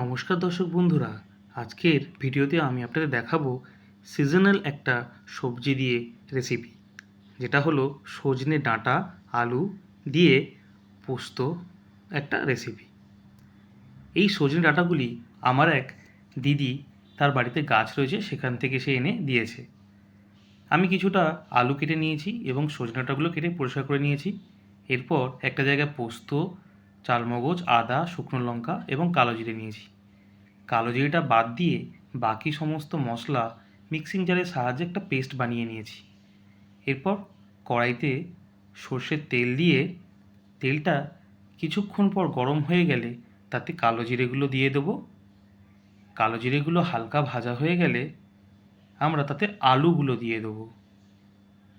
নমস্কার দর্শক বন্ধুরা, আজকের ভিডিওতে আমি আপনাদের দেখাবো সিজনাল একটা সবজি দিয়ে রেসিপি যেটা হলো সজনে ডাঁটা, আলু দিয়ে পোস্ত একটা রেসিপি এই সজনে ডাঁটাগুলি আমার এক দিদি তার বাড়িতে গাছ রয়েছে, সেখান থেকে সে এনে দিয়েছে। আমি কিছুটা আলু কেটে নিয়েছি এবং সজনে ডাঁটাগুলো কেটে পরিষ্কার করে নিয়েছি। এরপর একটা জায়গায় পোস্ত চালমগজ, আদা, শুকনো লঙ্কা এবং কালো জিরে নিয়েছি। কালো জিরেটা বাদ দিয়ে বাকি সমস্ত মশলা মিক্সিং জারের সাহায্যে একটা পেস্ট বানিয়ে নিয়েছি। এরপর কড়াইতে সর্ষের তেল দিয়ে তেলটা কিছুক্ষণ পর গরম হয়ে গেলে তাতে কালো জিরেগুলো দিয়ে দেবো। কালো জিরেগুলো হালকা ভাজা হয়ে গেলে আমরা তাতে আলুগুলো দিয়ে দেবো।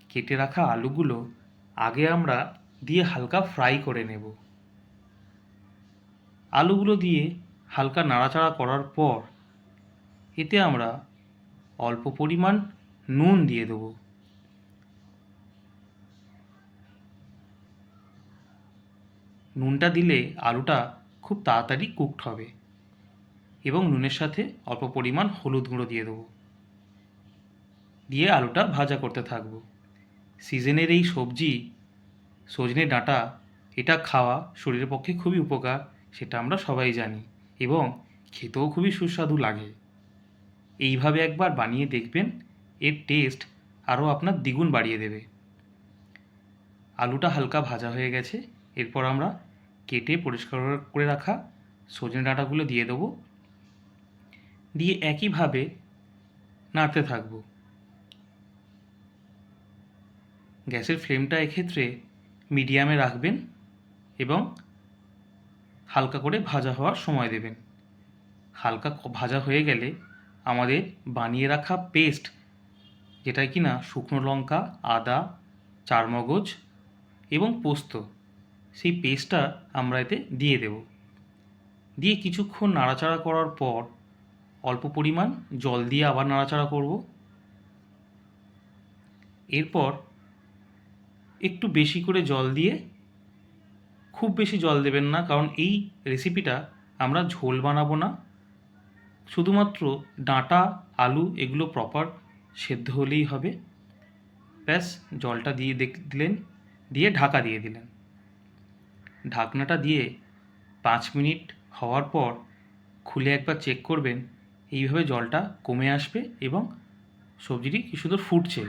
কেটে রাখা আলুগুলো আগে আমরা দিয়ে হালকা ফ্রাই করে নেব। আলুগুলো দিয়ে হালকা নাড়াচাড়া করার পর এতে আমরা অল্প পরিমাণ নুন দিয়ে দেবো। নুনটা দিলে আলুটা খুব তাড়াতাড়ি কুকড হবে এবং নুনের সাথে অল্প পরিমাণ হলুদ গুঁড়ো দিয়ে দেবো। দিয়ে আলুটা ভাজা করতে থাকব। সিজনের এই সবজি, সজনে ডাঁটা, এটা খাওয়া শরীরের পক্ষে খুবই উপকার। সেটা আমরা সবাই জানি এবং খেতেও খুবই সুস্বাদু লাগে। এইভাবে একবার বানিয়ে দেখবেন, এর টেস্ট আরও আপনার দ্বিগুণ বাড়িয়ে দেবে। আলুটা হালকা ভাজা হয়ে গেছে, এরপর আমরা কেটে পরিষ্কার করে রাখা সজনে ডাঁটাগুলো দিয়ে দেবো। দিয়ে একইভাবে নাড়তে থাকব। গ্যাসের ফ্লেমটা এক্ষেত্রে মিডিয়ামে রাখবেন এবং হালকা করে ভাজা হওয়ার সময় দেবেন। হালকা ভাজা হয়ে গেলে আমাদের বানিয়ে রাখা পেস্ট যেটা কি না শুকনো লঙ্কা, আদা, চারমগজ এবং পোস্ত, সেই পেস্টটা আমরা এতে দিয়ে দেব। দিয়ে কিছুক্ষণ নাড়াচাড়া করার পর অল্প পরিমাণ জল দিয়ে আবার নাড়াচাড়া করব। এরপর একটু বেশি করে জল দিয়ে খুব বেশি জল দেবেন না, কারণ এই রেসিপিটা আমরা ঝোল বানাবো না। শুধুমাত্র ডাঁটা, আলু এগুলো প্রপার সেদ্ধ হলেই হবে। ব্যাস, জলটা দিয়ে দেখ, দিলেন, দিয়ে ঢাকা দিয়ে দিলেন। ঢাকনাটা দিয়ে পাঁচ মিনিট হওয়ার পর খুলে একবার চেক করবেন, এইভাবে জলটা কমে আসবে এবং সবজিটি কি সুন্দর ফুটছে।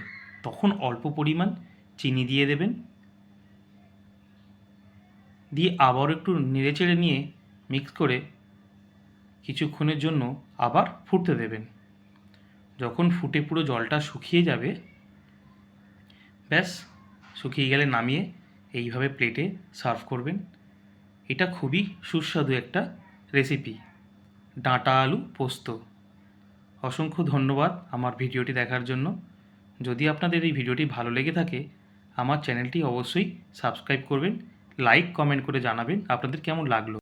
তখন অল্প পরিমাণ চিনি দিয়ে দেবেন। দিয়ে আবার একটু নেড়ে চেড়ে নিয়ে মিক্স করে কিছুক্ষণের জন্য আবার ফুটতে দেবেন। যখন ফুটে পুরো জলটা শুকিয়ে যাবে, ব্যাস, শুকিয়ে গেলে নামিয়ে এইভাবে প্লেটে সার্ভ করবেন। এটা খুবই সুস্বাদু একটা রেসিপি ডাঁটা আলু পোস্ত। অসংখ্য ধন্যবাদ আমার ভিডিওটি দেখার জন্য। যদি আপনাদের এই ভিডিওটি ভালো লেগে থাকে, আমার চ্যানেলটি অবশ্যই সাবস্ক্রাইব করবেন। লাইক কমেন্ট করে জানাবেন। আপনাদের কেমন লাগল?